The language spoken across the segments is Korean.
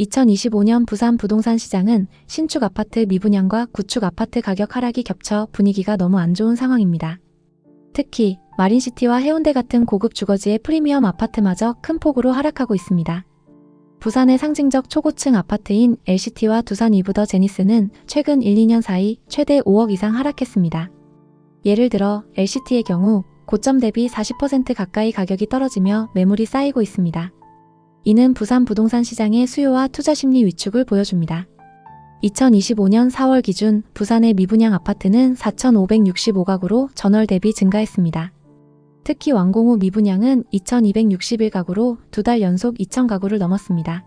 2025년 부산 부동산 시장은 신축 아파트 미분양과 구축 아파트 가격 하락이 겹쳐 분위기가 너무 안 좋은 상황입니다. 특히 마린시티와 해운대 같은 고급 주거지의 프리미엄 아파트마저 큰 폭으로 하락하고 있습니다. 부산의 상징적 초고층 아파트인 LCT와 두산 이브더 제니스는 최근 1, 2년 사이 최대 5억 이상 하락했습니다. 예를 들어 LCT의 경우 고점 대비 40% 가까이 가격이 떨어지며 매물이 쌓이고 있습니다. 이는 부산 부동산 시장의 수요와 투자 심리 위축을 보여줍니다. 2025년 4월 기준 부산의 미분양 아파트는 4,565가구로 전월 대비 증가했습니다. 특히 완공 후 미분양은 2,261가구로 두 달 연속 2,000가구를 넘었습니다.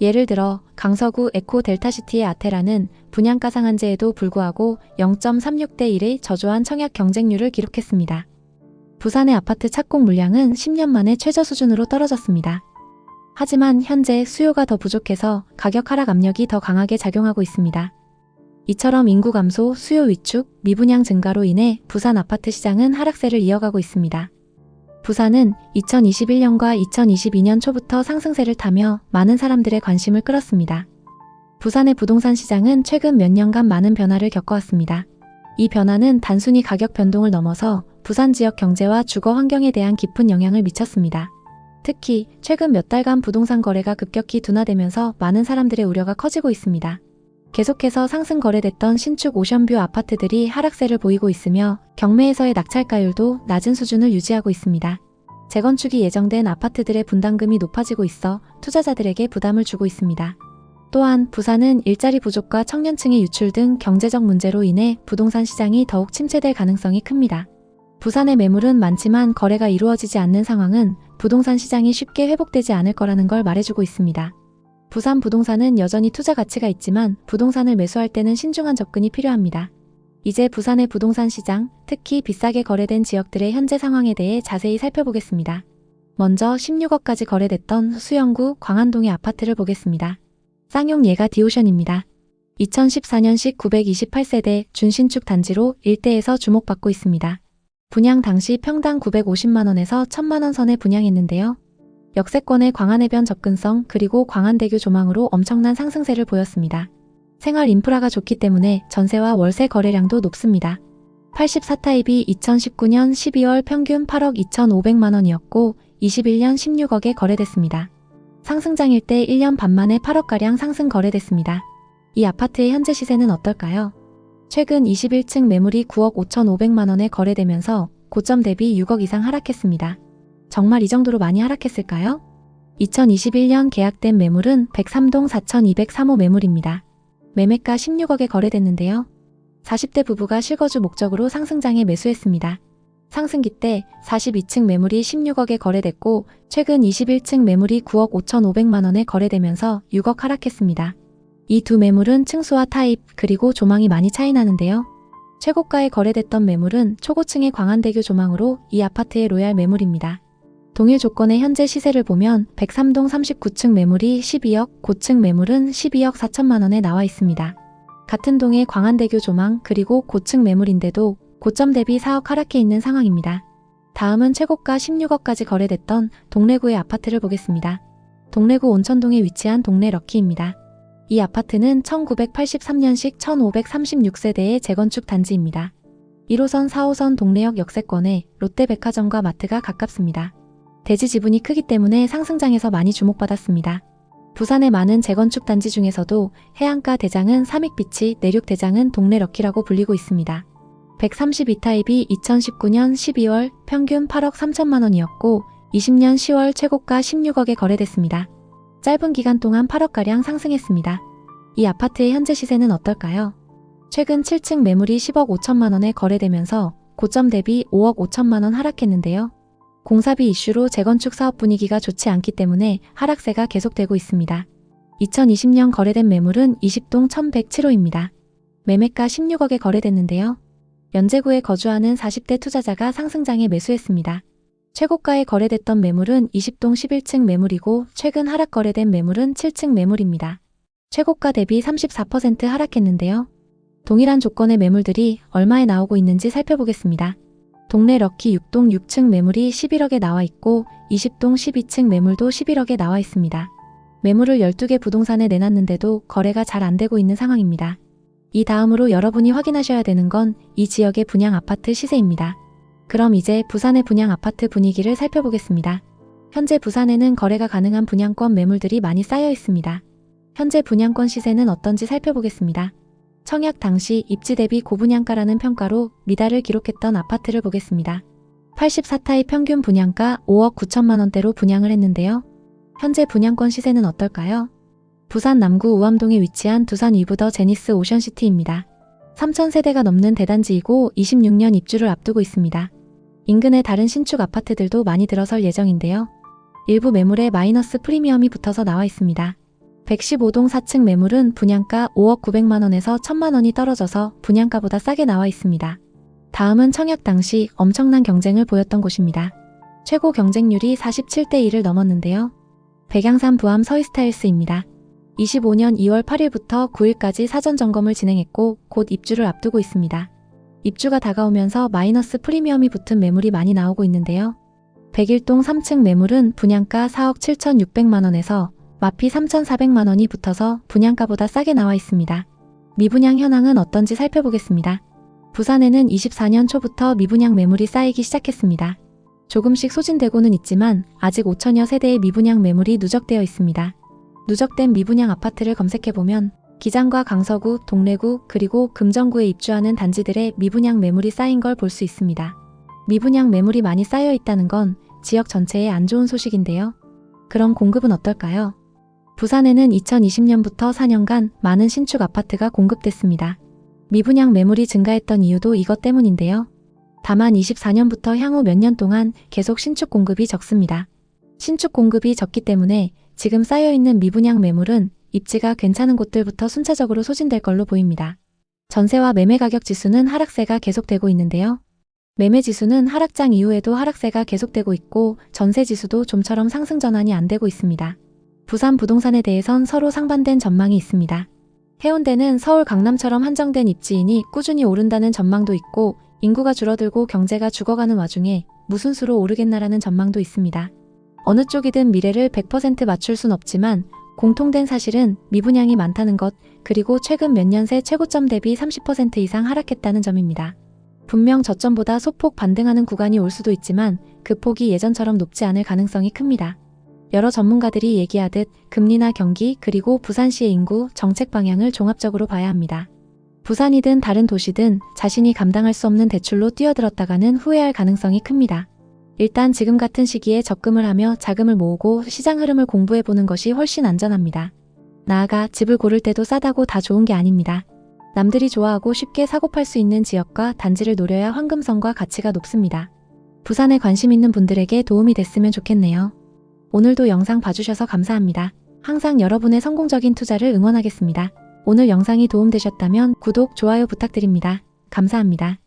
예를 들어 강서구 에코 델타시티의 아테라는 분양가 상한제에도 불구하고 0.36대 1의 저조한 청약 경쟁률을 기록했습니다. 부산의 아파트 착공 물량은 10년 만에 최저 수준으로 떨어졌습니다. 하지만 현재 수요가 더 부족해서 가격 하락 압력이 더 강하게 작용하고 있습니다. 이처럼 인구 감소, 수요 위축, 미분양 증가로 인해 부산 아파트 시장은 하락세를 이어가고 있습니다. 부산은 2021년과 2022년 초부터 상승세를 타며 많은 사람들의 관심을 끌었습니다. 부산의 부동산 시장은 최근 몇 년간 많은 변화를 겪어왔습니다. 이 변화는 단순히 가격 변동을 넘어서 부산 지역 경제와 주거 환경에 대한 깊은 영향을 미쳤습니다. 특히 최근 몇 달간 부동산 거래가 급격히 둔화되면서 많은 사람들의 우려가 커지고 있습니다. 계속해서 상승 거래됐던 신축 오션뷰 아파트들이 하락세를 보이고 있으며 경매에서의 낙찰가율도 낮은 수준을 유지하고 있습니다. 재건축이 예정된 아파트들의 분담금이 높아지고 있어 투자자들에게 부담을 주고 있습니다. 또한 부산은 일자리 부족과 청년층의 유출 등 경제적 문제로 인해 부동산 시장이 더욱 침체될 가능성이 큽니다. 부산의 매물은 많지만 거래가 이루어지지 않는 상황은 부동산 시장이 쉽게 회복되지 않을 거라는 걸 말해주고 있습니다. 부산 부동산은 여전히 투자 가치가 있지만 부동산을 매수할 때는 신중한 접근이 필요합니다. 이제 부산의 부동산 시장, 특히 비싸게 거래된 지역들의 현재 상황에 대해 자세히 살펴보겠습니다. 먼저 16억까지 거래됐던 수영구 광안동의 아파트를 보겠습니다. 쌍용 예가 디오션입니다. 2014년식 928세대 준신축 단지로 일대에서 주목받고 있습니다. 분양 당시 평당 950만원에서 1000만원 선에 분양했는데요. 역세권의 광안해변 접근성 그리고 광안대교 조망으로 엄청난 상승세를 보였습니다. 생활 인프라가 좋기 때문에 전세와 월세 거래량도 높습니다. 84타입이 2019년 12월 평균 8억 2,500만 원이었고 21년 16억에 거래됐습니다. 상승장일 때 1년 반 만에 8억가량 상승 거래됐습니다. 이 아파트의 현재 시세는 어떨까요? 최근 21층 매물이 9억 5,500만 원에 거래되면서 고점 대비 6억 이상 하락했습니다. 정말 이 정도로 많이 하락했을까요? 2021년 계약된 매물은 103동 4203호 매물입니다. 매매가 16억에 거래됐는데요. 40대 부부가 실거주 목적으로 상승장에 매수했습니다. 상승기 때 42층 매물이 16억에 거래됐고 최근 21층 매물이 9억 5,500만 원에 거래되면서 6억 하락했습니다. 이 두 매물은 층수와 타입 그리고 조망이 많이 차이 나는데요. 최고가에 거래됐던 매물은 초고층의 광안대교 조망으로 이 아파트의 로얄 매물입니다. 동일 조건의 현재 시세를 보면 103동 39층 매물이 12억, 고층 매물은 12억 4천만 원에 나와 있습니다. 같은 동의 광안대교 조망 그리고 고층 매물인데도 고점 대비 4억 하락해 있는 상황입니다. 다음은 최고가 16억까지 거래됐던 동래구의 아파트를 보겠습니다. 동래구 온천동에 위치한 동래 럭키입니다. 이 아파트는 1983년식 1536세대의 재건축 단지입니다. 1호선 4호선 동래역 역세권에 롯데백화점과 마트가 가깝습니다. 대지 지분이 크기 때문에 상승장에서 많이 주목받았습니다. 부산의 많은 재건축 단지 중에서도 해안가 대장은 삼익비치, 내륙 대장은 동래 럭키라고 불리고 있습니다. 132타입이 2019년 12월 평균 8억 3천만 원이었고 20년 10월 최고가 16억에 거래됐습니다. 짧은 기간 동안 8억가량 상승했습니다. 이 아파트의 현재 시세는 어떨까요? 최근 7층 매물이 10억 5천만 원에 거래되면서 고점 대비 5억 5천만 원 하락했는데요. 공사비 이슈로 재건축 사업 분위기가 좋지 않기 때문에 하락세가 계속되고 있습니다. 2020년 거래된 매물은 20동 1107호입니다. 매매가 16억에 거래됐는데요. 연제구에 거주하는 40대 투자자가 상승장에 매수했습니다. 최고가에 거래됐던 매물은 20동 11층 매물이고 최근 하락 거래된 매물은 7층 매물입니다. 최고가 대비 34% 하락했는데요. 동일한 조건의 매물들이 얼마에 나오고 있는지 살펴보겠습니다. 동네 럭키 6동 6층 매물이 11억에 나와 있고 20동 12층 매물도 11억에 나와 있습니다. 매물을 12개 부동산에 내놨는데도 거래가 잘 안 되고 있는 상황입니다. 이 다음으로 여러분이 확인하셔야 되는 건 이 지역의 분양 아파트 시세입니다. 그럼 이제 부산의 분양 아파트 분위기를 살펴보겠습니다. 현재 부산에는 거래가 가능한 분양권 매물들이 많이 쌓여 있습니다. 현재 분양권 시세는 어떤지 살펴보겠습니다. 청약 당시 입지 대비 고분양가라는 평가로 미달을 기록했던 아파트를 보겠습니다. 84타의 평균 분양가 5억 9천만 원대로 분양을 했는데요. 현재 분양권 시세는 어떨까요? 부산 남구 우암동에 위치한 두산 위브더 제니스 오션시티입니다. 3,000세대가 넘는 대단지이고 26년 입주를 앞두고 있습니다. 인근의 다른 신축 아파트들도 많이 들어설 예정인데요. 일부 매물에 마이너스 프리미엄이 붙어서 나와 있습니다. 115동 4층 매물은 분양가 5억 900만 원에서 1000만 원이 떨어져서 분양가보다 싸게 나와 있습니다. 다음은 청약 당시 엄청난 경쟁을 보였던 곳입니다. 최고 경쟁률이 47대 1을 넘었는데요. 백양산 부암 서이스타일스입니다. 25년 2월 8일부터 9일까지 사전 점검을 진행했고 곧 입주를 앞두고 있습니다. 입주가 다가오면서 마이너스 프리미엄이 붙은 매물이 많이 나오고 있는데요. 101동 3층 매물은 분양가 4억 7,600만 원에서 마피 3,400만 원이 붙어서 분양가보다 싸게 나와 있습니다. 미분양 현황은 어떤지 살펴보겠습니다. 부산에는 24년 초부터 미분양 매물이 쌓이기 시작했습니다. 조금씩 소진되고는 있지만 아직 5천여 세대의 미분양 매물이 누적되어 있습니다. 누적된 미분양 아파트를 검색해보면 기장과 강서구, 동래구, 그리고 금정구에 입주하는 단지들의 미분양 매물이 쌓인 걸 볼 수 있습니다. 미분양 매물이 많이 쌓여 있다는 건 지역 전체에 안 좋은 소식인데요. 그럼 공급은 어떨까요? 부산에는 2020년부터 4년간 많은 신축 아파트가 공급됐습니다. 미분양 매물이 증가했던 이유도 이것 때문인데요. 다만 24년부터 향후 몇 년 동안 계속 신축 공급이 적습니다. 신축 공급이 적기 때문에 지금 쌓여있는 미분양 매물은 입지가 괜찮은 곳들부터 순차적으로 소진될 걸로 보입니다. 전세와 매매 가격 지수는 하락세가 계속되고 있는데요. 매매 지수는 하락장 이후에도 하락세가 계속되고 있고 전세 지수도 좀처럼 상승 전환이 안 되고 있습니다. 부산 부동산에 대해선 서로 상반된 전망이 있습니다. 해운대는 서울 강남처럼 한정된 입지이니 꾸준히 오른다는 전망도 있고 인구가 줄어들고 경제가 죽어가는 와중에 무슨 수로 오르겠나라는 전망도 있습니다. 어느 쪽이든 미래를 100% 맞출 순 없지만 공통된 사실은 미분양이 많다는 것, 그리고 최근 몇 년 새 최고점 대비 30% 이상 하락했다는 점입니다. 분명 저점보다 소폭 반등하는 구간이 올 수도 있지만 그 폭이 예전처럼 높지 않을 가능성이 큽니다. 여러 전문가들이 얘기하듯 금리나 경기 그리고 부산시의 인구, 정책 방향을 종합적으로 봐야 합니다. 부산이든 다른 도시든 자신이 감당할 수 없는 대출로 뛰어들었다가는 후회할 가능성이 큽니다. 일단 지금 같은 시기에 적금을 하며 자금을 모으고 시장 흐름을 공부해 보는 것이 훨씬 안전합니다. 나아가 집을 고를 때도 싸다고 다 좋은 게 아닙니다. 남들이 좋아하고 쉽게 사고 팔 수 있는 지역과 단지를 노려야 황금성과 가치가 높습니다. 부산에 관심 있는 분들에게 도움이 됐으면 좋겠네요. 오늘도 영상 봐주셔서 감사합니다. 항상 여러분의 성공적인 투자를 응원하겠습니다. 오늘 영상이 도움되셨다면 구독, 좋아요 부탁드립니다. 감사합니다.